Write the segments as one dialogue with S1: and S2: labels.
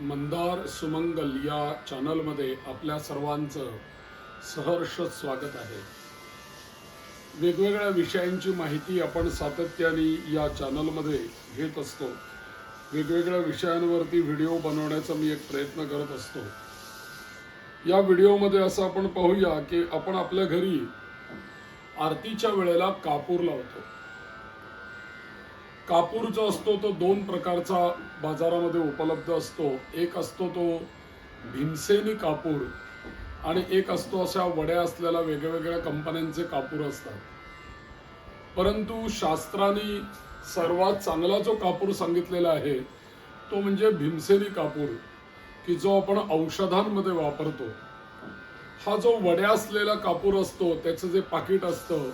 S1: मंदार सुमंगल या चॅनलमध्ये आपल्या सर्वांचं सहर्ष स्वागत आहे. वेगवेगळ्या विषयांची माहिती आपण सातत्याने या चॅनलमध्ये घेत असतो. वेगवेगळ्या विषयांवरती व्हिडिओ बनवण्याचा मी एक प्रयत्न करत असतो. या व्हिडिओमध्ये असं आपण पाहूया की आपण आपल्या घरी आरतीच्या वेळेला कापूर लावतो. कापूर जो असतो तो दोन प्रकारचा बाजारामध्ये उपलब्ध असतो. एक असतो तो भीमसेनी कापूर आणि एक असतो अशा वड्या असलेल्या वेगवेगळ्या कंपन्यांचे कापूर असतात. परंतु शास्त्राने सर्वात चांगला जो कापूर सांगितलेला आहे तो म्हणजे भीमसेनी कापूर की जो आपण औषधांमध्ये वापरतो. हा जो वड्या असलेला कापूर असतो त्याचं जे पाकिट असतं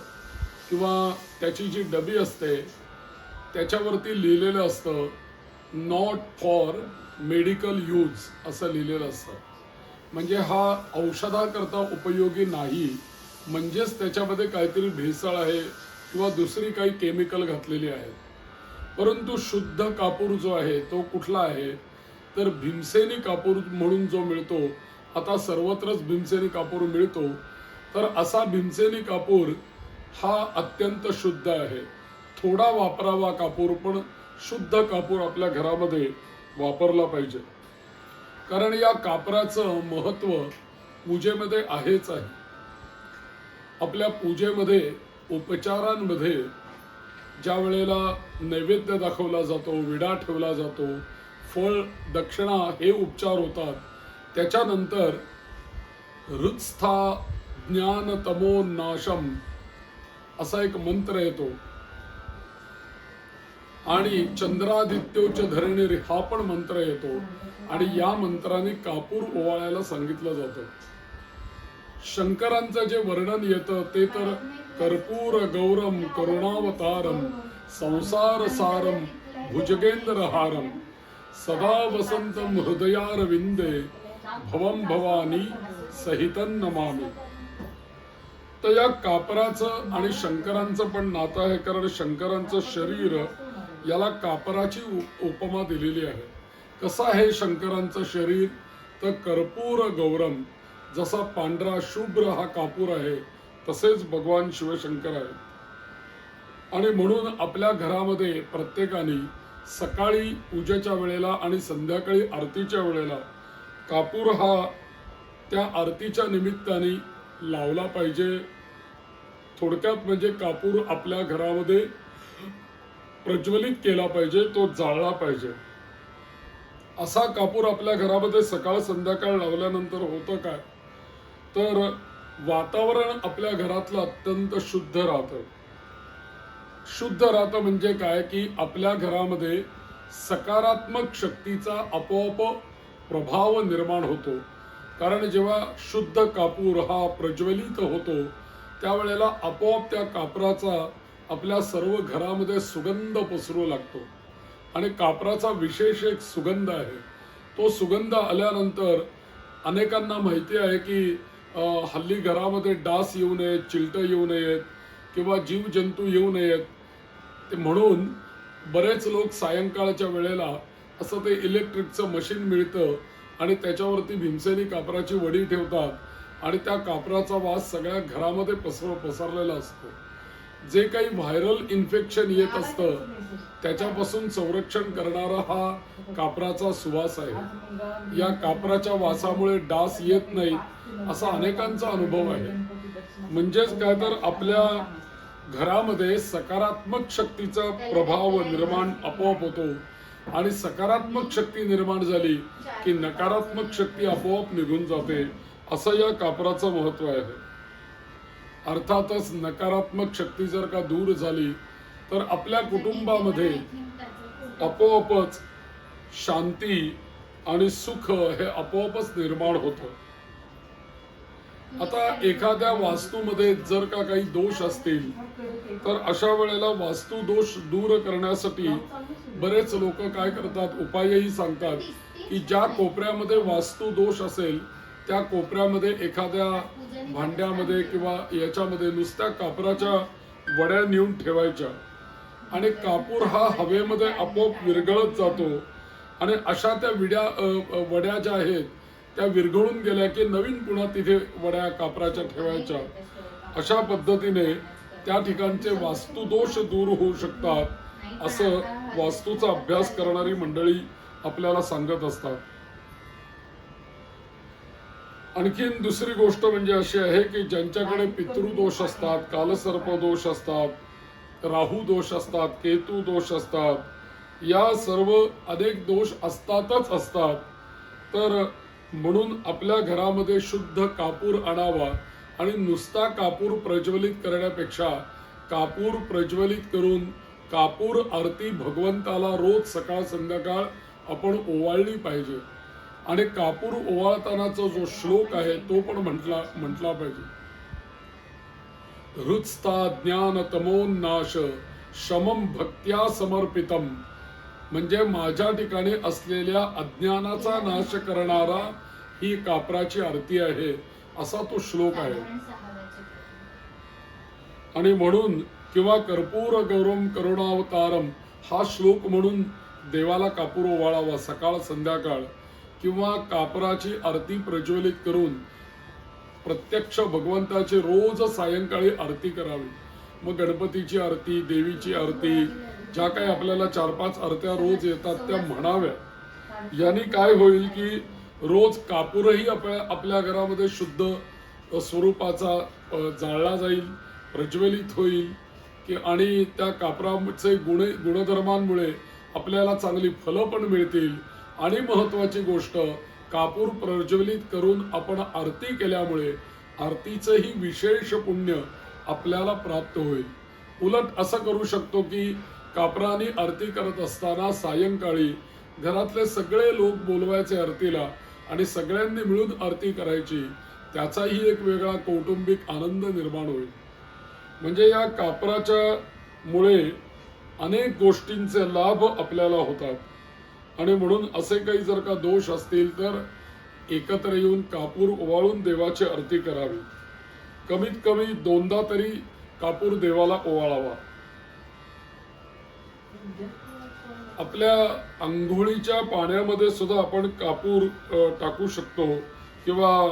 S1: किंवा त्याची जी डबी असते त्याच्यावरती लिहिलेलं असतं नॉट फॉर मेडिकल यूज असं लिहिलेलं असतं. म्हणजे हा औषधाकरता उपयोगी नाही म्हणजेच त्याच्यामध्ये काहीतरी भेसळ आहे किंवा दुसरी काही केमिकल घातलेली आहे. परंतु शुद्ध कापूर जो आहे तो कुठला आहे? तर भीमसेनी कापूर म्हणून जो मिळतो आता सर्वत्रच भीमसेनी कापूर मिळतो तर असा भीमसेनी कापूर हा अत्यंत शुद्ध आहे. थोडा वापरावा कापूर पण शुद्ध कापूर आपल्या घरामध्ये वापरला पाहिजे. कारण या कापराचं महत्त्व पूजेमध्ये आहेच आहे. आपल्या पूजेमध्ये उपचारांमध्ये ज्या वेळेला नैवेद्य दाखवला जातो विडा ठेवला जातो फळ दक्षिणा हे उपचार होतात त्याच्यानंतर हृत्स्था ज्ञान तमो नाशम असा एक मंत्र येतो. आणि चंद्रादित्योच धरणीर हा पण मंत्र येतो. आणि या मंत्राने कापूर ओवाळायला सांगितलं जातं. शंकरांचं जे वर्णन येतं ते तर कर्पूर गौरम करुणावतारम संसार सारम भुजगेंद्र हारम सदा वसंत हृदयार विंदे भवम भवानी सहितन नमामी. तर या कापराचं आणि शंकरांचं पण नातं आहे कारण शंकरांचं शरीर याला कापराची उपमा दिलेली आहे. कसा आहे शंकरांचं शरीर? तर कर्पूर गौरम जसा पांढरा शुभ्र हा कापूर आहे तसेच भगवान शिवशंकर आहे आणि म्हणून आपल्या घरामध्ये प्रत्येकाने सकाळी पूजेच्या वेळेला आणि संध्याकाळी आरतीच्या वेळेला कापूर हा त्या आरतीच्या निमित्ताने लावला पाहिजे. थोडक्यात म्हणजे कापूर आपल्या घरामध्ये प्रज्वलित केला पाहिजे तो जाळला पाहिजे. असा कापूर आपल्या घरामध्ये सकाळ संध्याकाळ लावल्यानंतर होतं काय? तर वातावरण आपल्या घरातलं अत्यंत शुद्ध राहतं. शुद्ध राहतं म्हणजे काय? की आपल्या घरामध्ये सकारात्मक शक्तीचा आपोआप प्रभाव निर्माण होतो. कारण जेव्हा शुद्ध कापूर हा प्रज्वलित होतो त्यावेळेला आपोआप त्या कापराचा आपल्या सर्व घरामध्ये सुगंध पसरू लागतो. आणि कापराचा विशेष एक सुगंध आहे. तो सुगंध आल्यानंतर अनेकांना माहिती आहे की हल्ली घरामध्ये डास येऊ नयेत चिलटं येऊ नयेत किंवा जीवजंतू येऊ नयेत. ते म्हणून बरेच लोक सायंकाळच्या वेळेला असं ते इलेक्ट्रिकचं मशीन मिळतं आणि त्याच्यावरती भीमसेनी कापराची वडी ठेवतात आणि त्या कापराचा वास सगळ्या घरामध्ये पसर पसरलेला असतो. जे काही व्हायरल इन्फेक्शन येत असतं त्याच्यापासून संरक्षण करणारा हा कापराचा सुवास आहे. या कापराच्या वासामुळे डास येत नाहीत असा अनेकांचा अनुभव आहे. म्हणजेच काय तर आपल्या घरामध्ये सकारात्मक शक्तीचा प्रभाव निर्माण आपोआप होतो आणि सकारात्मक शक्ती निर्माण झाली की नकारात्मक शक्ती आपोआप निघून जाते असं या कापराचं महत्त्व आहे. अर्थातच नकारात्मक शक्ती जर का दूर झाली तर आपल्या कुटुंबामध्ये आपोआपच शांती आणि सुख हे आपोआपच निर्माण होतं. आता एखाद्या वास्तूमध्ये जर का काही दोष असतील तर अशा वेळेला वास्तू दोष दूर करण्यासाठी बरेच लोक काय करतात उपायही सांगतात की ज्या कोपऱ्यामध्ये वास्तू दोष असेल त्या कोपऱ्यामध्ये एखाद्या भांड्यामध्ये किंवा याच्यामध्ये नुसत्या कापराच्या वड्या नेऊन ठेवायच्या. आणि कापूर हा हवेमध्ये आपोआप विरघळत जातो. आणि अशा त्या विड्या वड्या ज्या आहेत त्या विरघळून गेल्या की नवीन पुन्हा तिथे वड्या कापराच्या ठेवायच्या. अशा पद्धतीने त्या ठिकाणचे वास्तुदोष दूर होऊ शकतात असं वास्तूचा अभ्यास करणारी मंडळी आपल्याला सांगत असतात. आणखीन दुसरी गोष्ट म्हणजे अशी आहे की ज्यांच्याकडे पितृदोष असतात कालसर्प दोष असतात राहू दोष असतात केतू दोष असतात या सर्व अनेक दोष असतातच असतात. तर म्हणून आपल्या घरामध्ये शुद्ध कापूर आणावा आणि नुसता कापूर प्रज्वलित करण्यापेक्षा कापूर प्रज्वलित करून कापूर आरती भगवंताला रोज सकाळ संध्याकाळ आपण ओवाळली पाहिजे. आणि कापूर ओवाळतानाचा जो श्लोक आहे तो पण म्हटला म्हटला पाहिजे. रुचता ज्ञान तमोन्नाश शमम भक्त्या समर्पितम. म्हणजे माझ्या ठिकाणी असलेल्या अज्ञानाचा नाश करणारा ही कापराची आरती आहे असा तो श्लोक आहे. आणि म्हणून किंवा कर्पूर गौरम करुणावतारम हा श्लोक म्हणून देवाला कापूर ओवाळावा सकाळ संध्याकाळ. किंवा कापराची आरती प्रज्वलित करून प्रत्यक्ष भगवंताची रोज सायंकाळी आरती करावी. मग गणपतीची आरती देवीची आरती ज्या काही आपल्याला चार पाच आरत्या रोज येतात त्या म्हणाव्या. याने काय होईल की रोज कापूरही आपल्या आपल्या घरामध्ये शुद्ध स्वरूपाचा जाळला जाईल प्रज्वलित होईल की आणि त्या कापराचे गुण गुणधर्मांमुळे आपल्याला चांगली फलं पण मिळतील आणि महत्वाची गोष्ट कापूर प्रज्वलित करून आपण आरती केल्यामुळे आरतीचंही विशेष पुण्य आपल्याला प्राप्त होईल. उलट असं करू शकतो की कापराने आरती करत असताना सायंकाळी घरातले सगळे लोक बोलवायचे आरतीला आणि सगळ्यांनी मिळून आरती करायची त्याचाही एक वेगळा कौटुंबिक आनंद निर्माण होईल. म्हणजे या कापराच्या मुळे अनेक गोष्टींचे लाभ आपल्याला होतात. आणि म्हणून असे काही जर का दोष असतील तर एकत्र येऊन कापूर ओवाळून देवाची आरती करावी. कमीत कमी दोनदा तरी कापूर देवाला ओवाळावा. आपल्या आंघोळीच्या पाण्यामध्ये सुद्धा आपण कापूर टाकू शकतो किंवा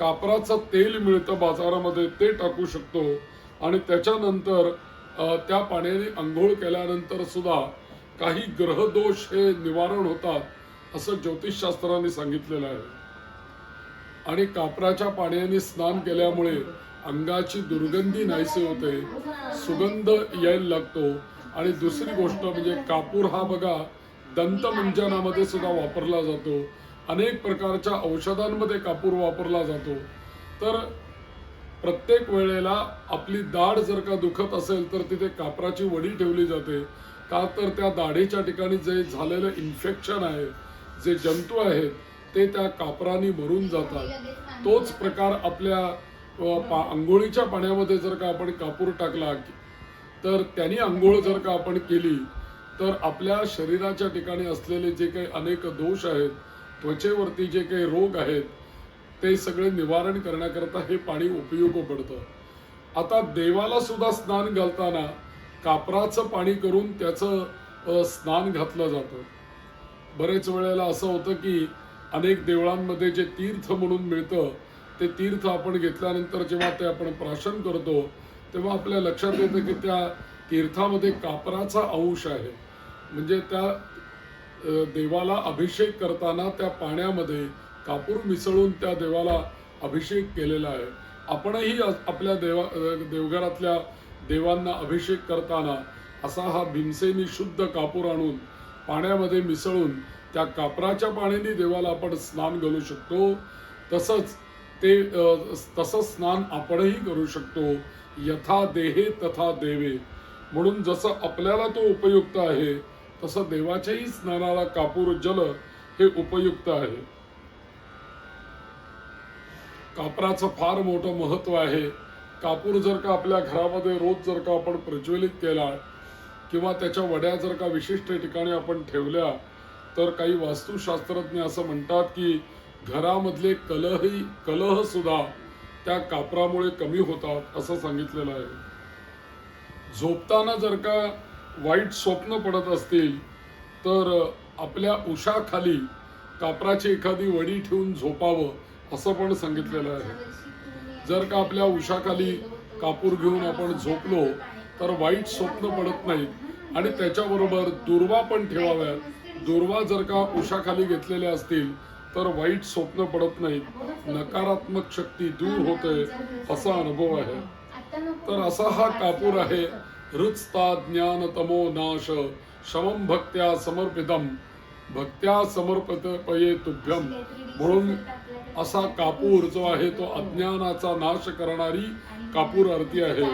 S1: कापराचं तेल मिळतं बाजारामध्ये ते टाकू शकतो. आणि त्याच्यानंतर त्या पाण्याने आंघोळ केल्यानंतर सुद्धा काही ग्रहदोष हे निवारण होतात असं ज्योतिषशास्त्राने सांगितलेलं आहे. आणि कापराच्या पाण्याने स्नान केल्यामुळे अंगाची दुर्गंधी नाहीसे होते सुगंध यायला लागतो. आणि दुसरी गोष्ट म्हणजे कापूर हा बघा दंतमंजनामध्ये सुद्धा वापरला जातो. अनेक प्रकारच्या औषधांमध्ये कापूर वापरला जातो. तर प्रत्येक वेळेला आपली दाढ जर का दुखत असेल तर तिथे कापराची वडी ठेवली जाते. का तर त्या दाढीच्या ठिकाणी जे झालेलं इन्फेक्शन आहे जे जंतू आहेत ते त्या कापराने मरून जातात. तोच प्रकार आपल्या पा आंघोळीच्या पाण्यामध्ये जर का आपण कापूर टाकला तर त्यांनी आंघोळ जर का आपण केली तर आपल्या शरीराच्या ठिकाणी असलेले जे काही अनेक दोष आहेत त्वचेवरती जे काही रोग आहेत ते सगळे निवारण करण्याकरता हे पाणी उपयोग पडतं. आता देवाला सुद्धा स्नान घालताना कापराचं पाणी करून त्याचं स्नान घातलं जातं. बरेच वेळेला असं होतं की अनेक देवळांमध्ये जे तीर्थ म्हणून मिळतं ते तीर्थ आपण घेतल्यानंतर जेव्हा ते आपण प्राशन करतो तेव्हा आपल्या लक्षात येतं की त्या तीर्थामध्ये कापराचा अंश आहे. म्हणजे त्या देवाला अभिषेक करताना त्या पाण्यामध्ये कापूर मिसळून त्या देवाला अभिषेक केलेला आहे. आपणही आपल्या देवा देवघरातल्या देवांना अभिषेक करताना असा हा भीमसेनी शुद्ध कापूर आणून पाण्यामध्ये मिसळून त्या कापराच्या पाण्याने देवाला आपण स्नान घालू शकतो. तसंच ते तसं स्नान आपणही करू शकतो. यथा देहे तथा देवे. म्हणून जसं आपल्याला तो उपयुक्त आहे तसं देवाच्याही स्नानाला कापूर जल हे उपयुक्त आहे. कापराचं फार मोठं महत्त्व आहे. कापूर जर का आपल्या घरामध्ये रोज जर का आपण प्रज्वलित केला किंवा त्याच्या वड्या जर का विशिष्ट ठिकाणी आपण ठेवल्या तर काही वास्तुशास्त्रज्ञ असं म्हणतात की घरामधले कलहही कलहसुद्धा त्या कापरामुळे कमी होतात असं सांगितलेलं आहे. झोपताना जर का वाईट स्वप्न पडत असतील तर आपल्या उशाखाली कापराची एखादी वडी ठेवून झोपावं असं पण सांगितलेलं आहे. जर का आपल्या उशाखाली कापूर घेऊन आपण झोपलो तर वाईट स्वप्न पडत नाहीत आणि त्याच्याबरोबर दुर्वा पण ठेवाव्यात. दुर्वा जर का उशाखाली घेतलेल्या असतील तर वाईट स्वप्न पडत नाहीत. नकारात्मक शक्ती दूर होते असा अनुभव आहे. तर असा हा कापूर आहे. हृत्स्ता ज्ञान तमो नाश शमम भक्त्या समर्पितम. भक्त्या समर्पित पये तुभ्यम. म्हणून असा कापूर जो आहे तो अज्ञानाचा नाश करणारी कापूर आरती आहे.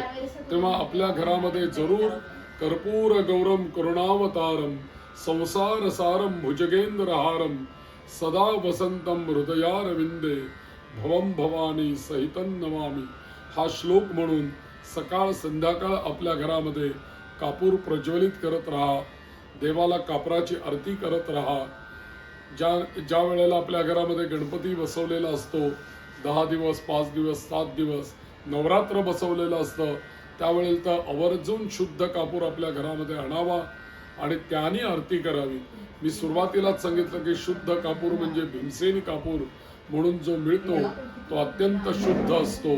S1: तेव्हा आपल्या घरामध्ये जरूर कर्पूर गौरम करुणावतारम संसार सारम भुजगेंद्रहारम सदा वसंतम हृदयारविंदे भवम भवानी सहितन नमामी. हा श्लोक म्हणून सकाळ संध्याकाळ आपल्या घरामध्ये कापूर प्रज्वलित करत राहा देवाला कापराची आरती करत राहा ज्या ज्या वेळेला आपल्या घरामध्ये गणपती बसवलेला असतो दहा दिवस पाच दिवस सात दिवस नवरात्र बसवलेलं असतं त्यावेळेला तर आवर्जून शुद्ध कापूर आपल्या घरामध्ये आणावा आणि त्याने आरती करावी. मी सुरुवातीलाच सांगितलं की शुद्ध कापूर म्हणजे भीमसेनी कापूर म्हणून जो मिळतो तो अत्यंत शुद्ध असतो.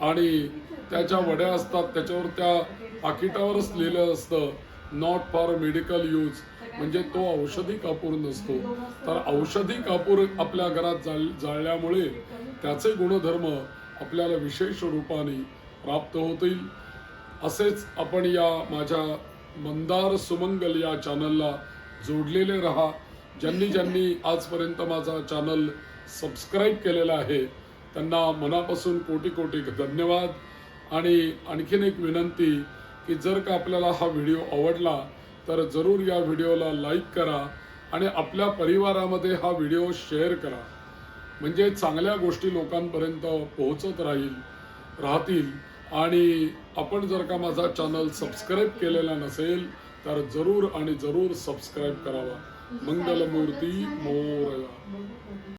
S1: आणि त्याच्या वड्या असतात त्याच्यावर त्या पाकिटावरच लिहिलं असतं नॉट फॉर मेडिकल यूज म्हणजे तो औषधी कापूर नसतो. तर औषधी कापूर आपल्या घरात जाळ जाळल्यामुळे त्याचे गुणधर्म आपल्याला विशेष रूपाने प्राप्त होतील. असेच आपण या माझ्या मंदार सुमंगल या चॅनलला जोडलेले राहा. ज्यांनी ज्यांनी आजपर्यंत माझा चॅनल सबस्क्राईब केलेला आहे त्यांना मनापासून कोटी कोटी धन्यवाद. आणि आणखीन एक विनंती की जर का आपल्याला हा व्हिडिओ आवडला तर जरूर या व्हिडिओला लाईक करा आणि आपल्या परिवारामध्ये हा व्हिडिओ शेअर करा. म्हणजे चांगल्या गोष्टी लोकांपर्यंत पोहोचत राहील राहतील. आणि आपण जर का माझा चॅनल सबस्क्राईब केलेला नसेल तर जरूर आणि जरूर सबस्क्राईब करावा. मंगलमूर्ती मोरया.